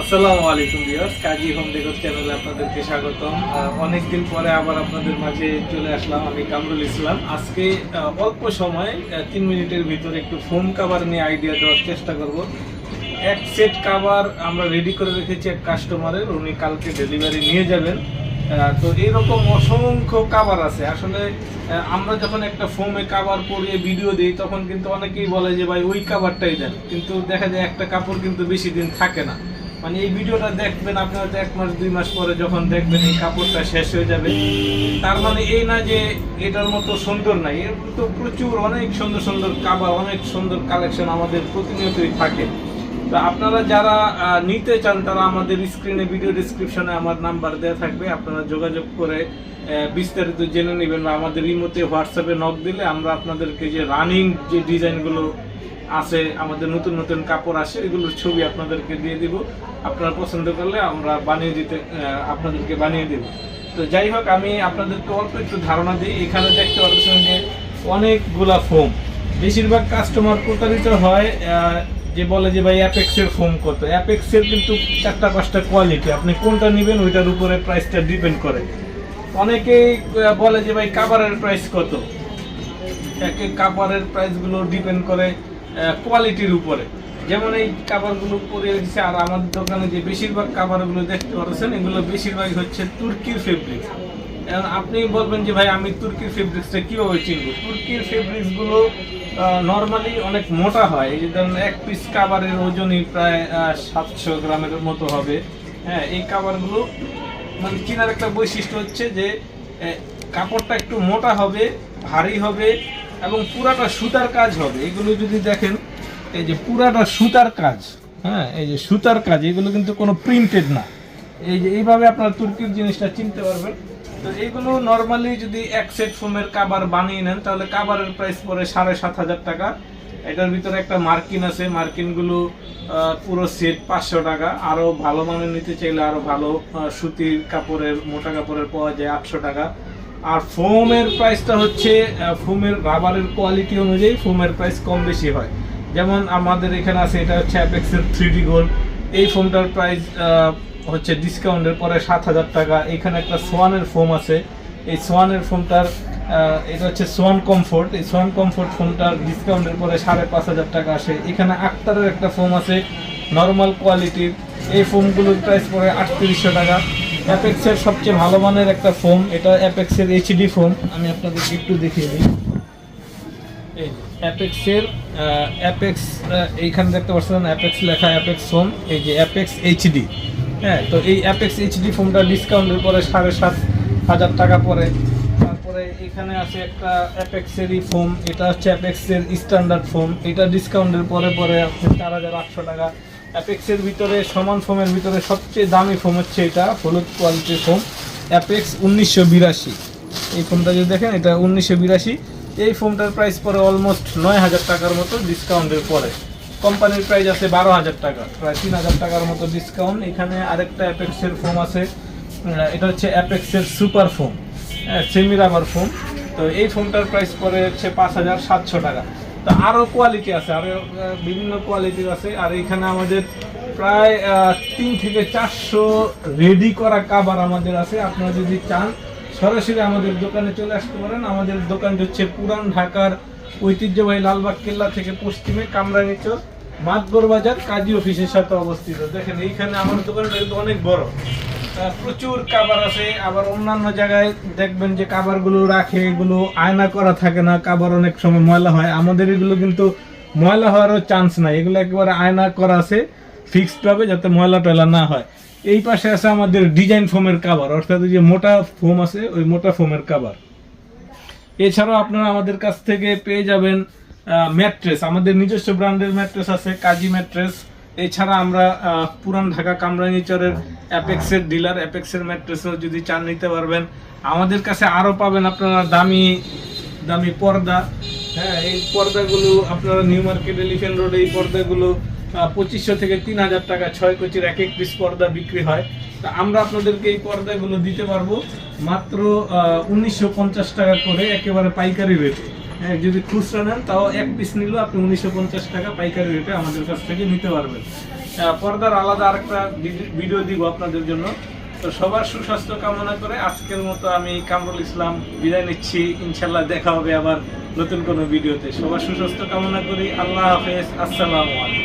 আসসালামু আলাইকুম ভিউয়ার্স, কাজী home decor চ্যানেলে আপনাদেরকে স্বাগতম। অনেকদিন পরে আবার আপনাদের মাঝে চলে আসলাম আমি কামরুল ইসলাম। আজকে অল্প সময় তিন মিনিটের ভিতরে একটু ফোম কাভার নিয়ে আইডিয়া দেওয়ার চেষ্টা করব। এক সেট কাভার আমরা রেডি করে রেখেছি এক কাস্টমারের উনি কালকে ডেলিভারি নিয়ে যাবেন। তো এরকম অসংখ্য কাভার আছে। আসলে আমরা যখন একটা ফোমে কাভার পরিয়ে ভিডিও দিই, তখন কিন্তু অনেকেই বলে যে, ভাই, ওই কাভারটাই দেন। কিন্তু দেখা যায় একটা কাপড় কিন্তু বেশি দিন থাকে না। মানে এই ভিডিওটা দেখবেন আপনি হয়তো এক মাস, দুই মাস পরে যখন দেখবেন এই কাপড়টা শেষ হয়ে যাবে। তার মানে এই না যে এটার মতো সুন্দর নাই, এর তো প্রচুর অনেক সুন্দর সুন্দর কাবার, অনেক সুন্দর কালেকশন আমাদের প্রতিনিয়তই থাকে। তো আপনারা যারা নিতে চান তারা আমাদের স্ক্রিনে ভিডিও ডিসক্রিপশনে আমার নাম্বার দেওয়া থাকবে, আপনারা যোগাযোগ করে বিস্তারিত জেনে নেবেন বা আমাদের ইমোতে হোয়াটসঅ্যাপে নক দিলে আমরা আপনাদেরকে যে রানিং যে ডিজাইনগুলো আছে, আমাদের নতুন নতুন কাপড় আসে, এগুলোর ছবি আপনাদেরকে দিয়ে দিব। আপনারা পছন্দ করলে আমরা বানিয়ে দিতে আপনাদেরকে বানিয়ে দেব। তো যাই হোক, আমি আপনাদেরকে অল্প একটু ধারণা দিই। এখানে দেখতে পাচ্ছেন যে অনেকগুলা ফোম। বেশিরভাগ কাস্টমার প্রতারিত হয় যে বলে যে ভাই অ্যাপেক্সের ফোম কত। অ্যাপেক্সের কিন্তু চারটা পাঁচটা কোয়ালিটি আপনি কোনটা নেবেন ওইটার উপরে প্রাইসটা ডিপেন্ড করে। অনেকেই বলে যে ভাই কাভারের প্রাইস কত। এক কাপড়ের প্রাইসগুলো ডিপেন্ড করে। কোয়ালিটির উপরে। যেমন এই কাপড়গুলো পরে রেখেছে আর আমাদের দোকানে যে বেশিরভাগ কাপড়গুলো দেখতে পাচ্ছেন এগুলো বেশিরভাগ হচ্ছে তুর্কির ফেব্রিক এখন আপনি বলবেন যে, ভাই, আমি তুর্কির ফেব্রিক্সটা কীভাবে চিনব? তুর্কির ফেব্রিক্সগুলো নর্মালি অনেক মোটা হয়। এই ধরুন এক পিস কাবারের ওজনই প্রায় সাতশো গ্রামের মতো হবে। হ্যাঁ এই কাবারগুলো মানে চিনার একটা বৈশিষ্ট্য হচ্ছে যে কাপড়টা একটু মোটা হবে, ভারী হবে এবং পুরাটা সুতার কাজ হবে। এগুলো যদি দেখেন, এই যে পুরাটা সুতার কাজ হ্যাঁ এই যে সুতার কাজ, এগুলো কিন্তু কোনো প্রিন্টেড না। এই যে এইভাবে আপনারা তুর্কির জিনিসটা চিনতে পারবেন। তো এগুলো নর্মালি যদি এক সেট ফোমের কাবার বানিয়ে নেন, তাহলে কাবারের প্রাইস পড়ে সাড়ে সাত হাজার টাকা। এটার ভিতরে একটা মার্কিন আছে। মার্কিনগুলো পুরো সেট পাঁচশো টাকা। আরও ভালো মানের নিতে চাইলে আরও ভালো সুতির কাপড়ের, মোটা কাপড়ের পাওয়া যায় আটশো টাকা। আর ফোমের প্রাইসটা হচ্ছে ফোমের রাবারের কোয়ালিটি অনুযায়ী ফোমের প্রাইস কম বেশি হয়। যেমন আমাদের এখানে আছে, এটা হচ্ছে অ্যাপেক্সের থ্রি ডি গোল্ড এই ফোমটার প্রাইস হচ্ছে ডিসকাউন্টের পরে সাত হাজার টাকা। এখানে একটা সোয়ানের ফোম আছে। এই সোয়ানের ফোমটার এটা হচ্ছে সোয়ান কমফোর্ট এই সোয়ান কমফোর্ট ফোমটার ডিসকাউন্টের পরে সাড়ে পাঁচ হাজার টাকা আসে। এখানে আক্তারের একটা ফোম আছে নর্মাল কোয়ালিটির এই ফোমগুলোর প্রাইস পড়ে আটত্রিশশো টাকা। অ্যাপেক্সের সবচেয়ে ভালো মানের একটা ফোম এটা অ্যাপেক্সের এইচডি ফোম আমি আপনাদেরকে একটু দেখিয়ে দিই। এই অ্যাপেক্সের অ্যাপেক্স এইখানে দেখতে পাচ্ছেন অ্যাপেক্স লেখা অ্যাপেক্স ফোম এই যে অ্যাপেক্স এইচডি হ্যাঁ তো এই অ্যাপেক্স এইচডি ফোমটা ডিসকাউন্টের পরে সাড়ে সাত হাজার টাকা পরে তারপরে এখানে আছে একটা অ্যাপেক্সেরই ফোম এটা হচ্ছে অ্যাপেক্সের স্ট্যান্ডার্ড ফোম এটা ডিসকাউন্টের পরে পরে আপনি চার হাজার আটশো টাকা। অ্যাপেক্সের ভিতরে, সমান ফোমের ভিতরে সবচেয়ে দামি ফোম হচ্ছে এটা, হলুদ কোয়ালিটির ফোম অ্যাপেক্স উনিশশো বিরাশি। এই ফোনটা যদি দেখেন, এটা উনিশশো বিরাশি। এই ফোনটার প্রাইস পরে অলমোস্ট নয় হাজার টাকার মতো ডিসকাউন্টের পরে। কোম্পানির প্রাইস আছে বারো হাজার টাকা, প্রায় তিন হাজার টাকার মতো ডিসকাউন্ট এখানে আরেকটা অ্যাপেক্সের ফোম আছে এটা হচ্ছে অ্যাপেক্সের super foam semi rubber foam. তো এই ফোনটার প্রাইস পরে হচ্ছে পাঁচ হাজার সাতশো টাকা। তো আরও কোয়ালিটি আছে আরও বিভিন্ন কোয়ালিটির আছে। আর এখানে আমাদের প্রায় তিন থেকে চারশো রেডি করা কাবার আমাদের আছে। আপনারা যদি চান, সরাসরি আমাদের দোকানে চলে আসতে পারেন। আমাদের দোকানটি হচ্ছে পুরান ঢাকার ঐতিহ্যবাহী লালবাগ কেল্লা থেকে পশ্চিমে কামরানি চর মাতগর বাজার, কাজী অফিসের সাথে অবস্থিত। দেখেন, এইখানে আমার দোকানটা কিন্তু অনেক বড়। প্রচুর কাবার আছে। আবার অন্যান্য জায়গায় দেখবেন যে কাবারগুলো রাখে, এগুলো আয়না করা থাকে না কাবার অনেক সময় ময়লা হয়। আমাদের এগুলো কিন্তু ময়লা হওয়ারও চান্স নাই। এগুলো একেবারে আয়না করা আছে ফিক্সড ভাবে যাতে ময়লা টয়লা না হয়। এই পাশে আছে আমাদের ডিজাইন ফোমের কাভার অর্থাৎ যে মোটা ফোম আছে, ওই মোটা ফোমের কাভার এছাড়াও আপনারা আমাদের কাছ থেকে পেয়ে যাবেন ম্যাট্রেস আমাদের নিজস্ব ব্র্যান্ডের ম্যাট্রেস আছে, কাজী ম্যাট্রেস এছাড়া আমরা পুরান ঢাকা কামরাঙ্গিচরের অ্যাপেক্সের ডিলার, অ্যাপেক্সের ম্যাট্রেসও যদি চান নিতে পারবেন। আমাদের কাছে আরও পাবেন আপনারা দামি দামি পর্দা। হ্যাঁ এই পর্দাগুলো আপনারা নিউ মার্কেট এলিফেন্ট রোডে এই পর্দাগুলো পঁচিশশো থেকে তিন হাজার টাকা ছয় কোচির এক এক পিস পর্দা বিক্রি হয়। তা আমরা আপনাদেরকে এই পর্দাগুলো দিতে পারব মাত্র উনিশশো পঞ্চাশ টাকা করে একেবারে পাইকারি রেটে। হ্যাঁ যদি খুচরা নেন, তাও এক পিস নিলেও আপনি উনিশশো পঞ্চাশ টাকা পাইকারি রেটে আমাদের কাছ থেকে নিতে পারবেন। পর্দার আলাদা আরেকটা ভিডি- ভিডিও দিব আপনাদের জন্য। তো সবার সুস্বাস্থ্য কামনা করে আজকের মতো আমি কামরুল ইসলাম বিদায় নিচ্ছি। ইনশাল্লাহ দেখা হবে আবার নতুন কোনো ভিডিওতে। সবার সুস্বাস্থ্য কামনা করি। আল্লাহ হাফেজ। আসসালামু আলাইকুম।